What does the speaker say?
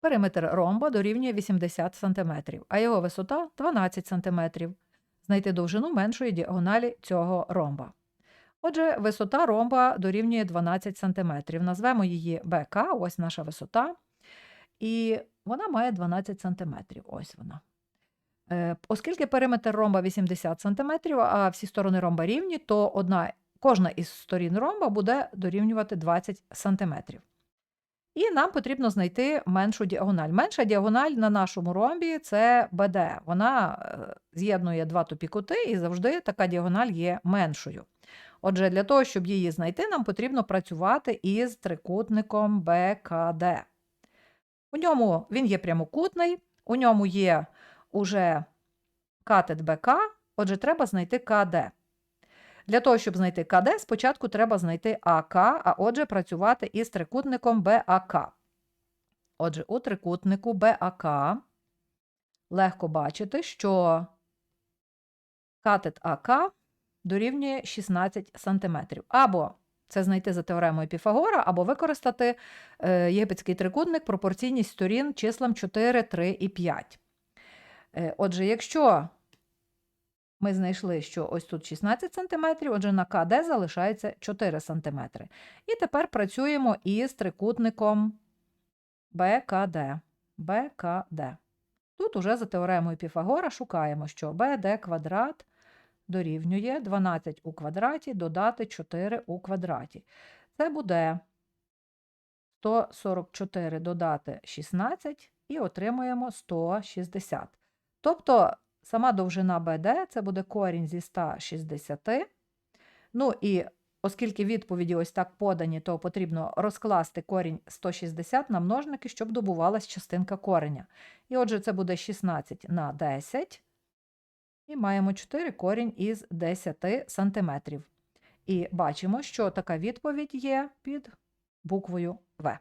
Периметр ромба дорівнює 80 см, а його висота 12 см. Знайти довжину меншої діагоналі цього ромба. Отже, висота ромба дорівнює 12 см. Назвемо її БК, ось наша висота. І вона має 12 см. Ось вона. Е, Оскільки периметр ромба 80 см, а всі сторони ромба рівні, то одна, кожна із сторін ромба буде дорівнювати 20 см. І нам потрібно знайти меншу діагональ. Менша діагональ на нашому ромбі це БД. Вона е, з'єднує два тупі кути, і завжди така діагональ є меншою. Отже, для того, щоб її знайти, нам потрібно працювати із трикутником БКД. У ньому він є прямокутний, у ньому є уже катет БК, отже, треба знайти КД. Для того, щоб знайти КД, спочатку треба знайти АК, а отже, працювати із трикутником БАК. Отже, у трикутнику БАК легко бачити, що катет АК дорівнює 16 см. Або це знайти за теоремою Піфагора, або використати е, єгипетський трикутник пропорційність сторін числам 4, 3 і 5. Е, Отже, якщо ми знайшли, що ось тут 16 см, отже, на КД залишається 4 см. І тепер працюємо із трикутником БКД. БКД. Тут уже за теоремою Піфагора шукаємо, що БД квадрат дорівнює 12 у квадраті додати 4 у квадраті. Це буде 144 додати 16 і отримуємо 160. Тобто сама довжина BD це буде корінь зі 160. Ну і оскільки відповіді ось так подані, то потрібно розкласти корінь 160 на множники, щоб добувалась частинка кореня. І отже, це буде 16 на 10. І маємо 4 корінь із 10 сантиметрів. І бачимо, що така відповідь є під буквою В.